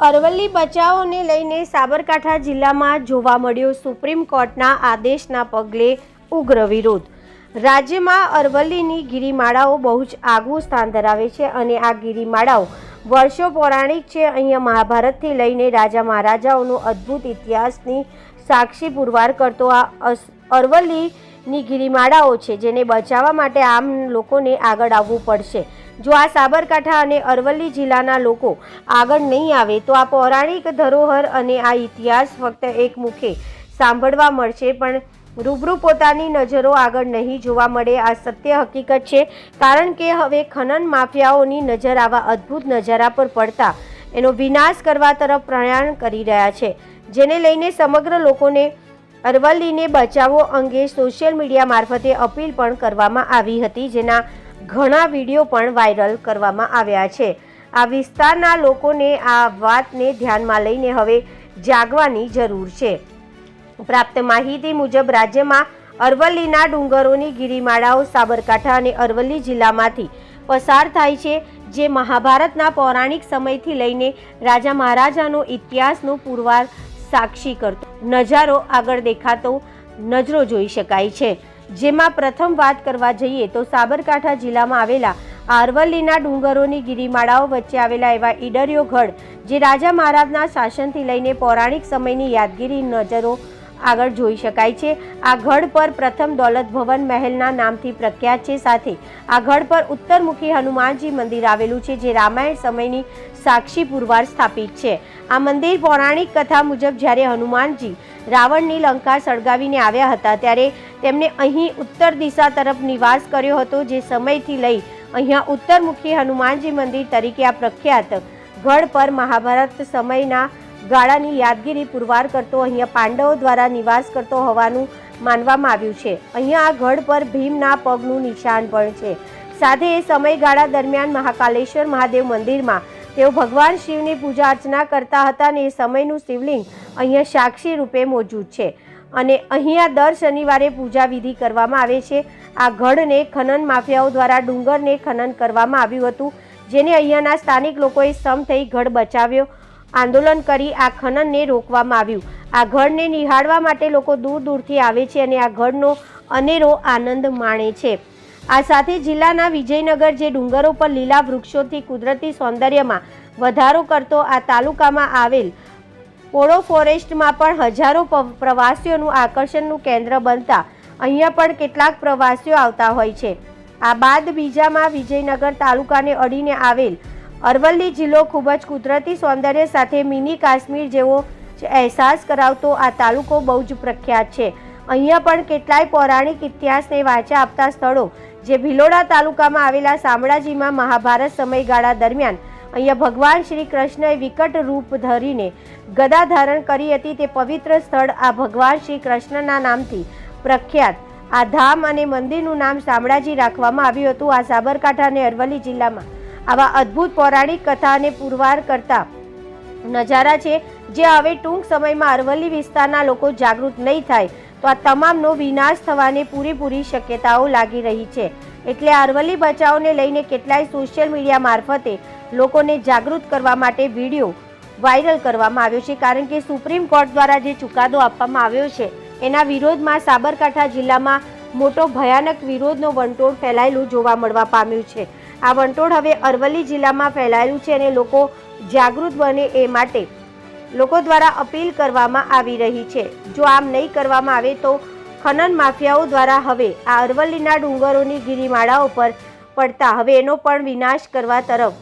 અરવલ્લી બચાવોને લઈને સાબરકાંઠા જિલ્લામાં જોવા મળ્યો સુપ્રીમ કોર્ટના આદેશના પગલે ઉગ્ર વિરોધ. રાજ્યમાં અરવલ્લીની ગિરિમાળાઓ બહુ જ આગવું સ્થાન ધરાવે છે અને આ ગિરિમાળાઓ વર્ષો પૌરાણિક છે. અહીંયા મહાભારતથી લઈને રાજા મહારાજાઓનો અદ્ભુત ઇતિહાસની સાક્ષી પુરવાર કરતો આ અરવલ્લીની ગિરિમાળાઓ છે, જેને બચાવવા માટે આમ લોકોને આગળ આવવું પડશે. જો આ સાબરકાંઠા અને અરવલ્લી જિલ્લાના લોકો આગળ નહીં આવે, તો આ પૌરાણિક ધરોહર અને આ ઇતિહાસ ફક્ત એક મુખે સાંભળવા મળશે, પણ રૂબરૂ પોતાની નજરો આગળ નહીં જોવા મળે, આ સત્ય હકીકત છે. કારણ કે હવે ખનન માફિયાઓની નજર આવા અદ્ભુત નજારા પર પડતા એનો વિનાશ કરવા તરફ પ્રયાણ કરી રહ્યા છે, જેને લઈને સમગ્ર લોકોને અરવલ્લીને બચાવો અંગે સોશિયલ મીડિયા મારફતે અપીલ પણ કરવામાં આવી હતી, જેના ઘણા વીડિયો પણ વાયરલ કરવામાં આવ્યા છે. આ વિસ્તારના લોકોને આ વાતને ધ્યાનમાં લઈને હવે જાગવાની જરૂર છે. પ્રાપ્ત માહિતી મુજબ, રાજ્યમાં અરવલ્લીના ડુંગરોની ગિરિમાળાઓ સાબરકાંઠા અને અરવલ્લી જિલ્લામાંથી પસાર થાય છે, જે મહાભારતના પૌરાણિક સમયથી લઈને રાજા મહારાજાનો ઇતિહાસનો પુરવાર સાક્ષી કરતો. નજારો આગળ દેખાતો નજરો જોઈ શકાય છે. જેમાં પ્રથમ વાત કરવા જઈએ તો સાબરકાંઠા જિલ્લામાં આવેલા આરવલ્લીના ડુંગરોની ગિરિમાળાઓ વચ્ચે આવેલા એવા ઈડરિયો ગઢ, જે રાજા મહારાજના શાસનથી લઈને પૌરાણિક સમયની યાદગીરી નજરો આગળ જોઈ શકાય છે. આ ગઢ પર પ્રથમ દોલત ભવન મહેલના નામથી પ્રખ્યાત છે. સાથે આ ગઢ પર ઉત્તરમુખી હનુમાનજી મંદિર આવેલું છે, જે રામાયણ સમયની સાક્ષી પુરવાર સ્થાપિત છે. આ મંદિર પૌરાણિક કથા મુજબ જ્યારે હનુમાનજી રાવણની લંકા સળગાવીને આવ્યા હતા, ત્યારે તેમણે અહીં ઉત્તર દિશા તરફ નિવાસ કર્યો હતો, જે સમયથી લઈ અહીંયા ઉત્તરમુખી હનુમાનજી મંદિર તરીકે આ પ્રખ્યાત ગઢ પર મહાભારત સમયના ગાળાની યાદગીરી પુરવાર કરતો, અહીંયા પાંડવો દ્વારા નિવાસ કરતો હોવાનું માનવામાં આવ્યું છે. અહીંયા આ ગઢ પર ભીમના પગનું નિશાન પણ છે. સાથે એ સમયગાળા દરમિયાન મહાકાલેશ્વર મહાદેવ મંદિરમાં તેઓ ભગવાન શિવની પૂજા અર્ચના કરતા હતા અને એ સમયનું શિવલિંગ અહીંયા સાક્ષી રૂપે મોજૂદ છે. અને અહીંયા દર શનિવારે પૂજા વિધિ કરવામાં આવે છે. આ ગઢને ખનન માફિયાઓ દ્વારા ડુંગરને ખનન કરવામાં આવ્યું હતું, જેને અહીંયાના સ્થાનિક લોકોએ સમ થઈ ગઢ બચાવ્યો. આંદોલન કરી આ ખનનને રોકવામાં આવ્યું. આ ગઢને નિહાળવા માટે લોકો દૂર દૂરથી આવે છે અને આ ગઢનો અનેરો આનંદ માણે છે. આ સાથે જિલ્લાના વિજયનગર જે ડુંગરો પર લીલા વૃક્ષોથી કુદરતી સૌંદર્યમાં વધારો કરતો આ તાલુકામાં આવેલ પોળો ફોરેસ્ટમાં પણ હજારો પ્રવાસીઓનું આકર્ષણનું કેન્દ્ર બનતા અહીંયા પણ કેટલાક પ્રવાસીઓ આવતા હોય છે. આ બાદ બીજામાં વિજયનગર તાલુકાને અડીને આવેલ અરવલ્લી જિલ્લો ખૂબ જ કુદરતી સૌંદર્ય સાથે મિની કાશ્મીર જેવો અહેસાસ કરાવતો આ તાલુકો બહુ જ પ્રખ્યાત છે. અહીંયા પણ કેટલાય પૌરાણિક ઇતિહાસને વાંચા આપતા સ્થળો, જે ભિલોડા તાલુકામાં આવેલા શામળાજીમાં મહાભારત સમયગાળા દરમિયાન અહીંયા ભગવાન શ્રી કૃષ્ણએ વિકટ રૂપ ધરીને ગદા ધારણ કરી હતી તે પવિત્ર સ્થળ આ ભગવાન શ્રી કૃષ્ણના નામથી પ્રખ્યાત. આ ધામ અને મંદિરનું નામ શામળાજી રાખવામાં આવ્યું હતું. આ સાબરકાંઠા અને અરવલ્લી જિલ્લામાં આવા અદ્ભુત પૌરાણિક કથાને પુરવાર કરતા. નજારા છે જે હવે ટૂંક સમયમાં અરવલ્લી વિસ્તારના લોકો જાગૃત નહીં થાય, તો આ તમામનો વિનાશ થવાની પૂરેપૂરી શક્યતાઓ લાગી રહી છે. એટલે અરવલ્લી બચાવને લઈને કેટલાય સોશિયલ મીડિયા મારફતે લોકોને જાગૃત કરવા માટે વીડિયો વાયરલ કરવામાં આવ્યો છે. કારણ કે સુપ્રીમ કોર્ટ દ્વારા જે ચુકાદો આપવામાં આવ્યો છે, એના વિરોધમાં સાબરકાંઠા જિલ્લામાં મોટો ભયાનક વિરોધનો વંટોળ ફેલાયેલું જોવા મળવા પામ્યું છે. આ વંટોળ હવે અરવલ્લી જિલ્લામાં ફેલાયેલું છે અને લોકો જાગૃત બને એ માટે લોકો દ્વારા અપીલ કરવામાં આવી રહી છે. જો આમ નહીં કરવામાં આવે તો ખનન માફિયાઓ દ્વારા હવે આ અરવલ્લીના ડુંગરોની ગિરિમાળાઓ પર પડતા હવે એનો પણ વિનાશ કરવા તરફ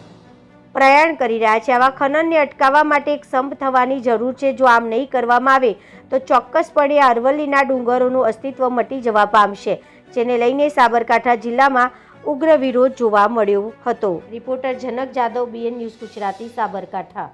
પ્રયાણ કરી રહ્યા છે. આવા ખનનને અટકાવવા માટે એક સંપ થવાની જરૂર છે. જો આમ નહીં કરવામાં આવે તો ચોક્કસપણે અરવલ્લીના ડુંગરોનું અસ્તિત્વ મટી જવા પામશે, જેને લઈને સાબરકાંઠા જિલ્લામાં ઉગ્ર વિરોધ જોવા મળ્યો હતો. Reporter Janak Jadav BN news Gujarati Sabarkantha.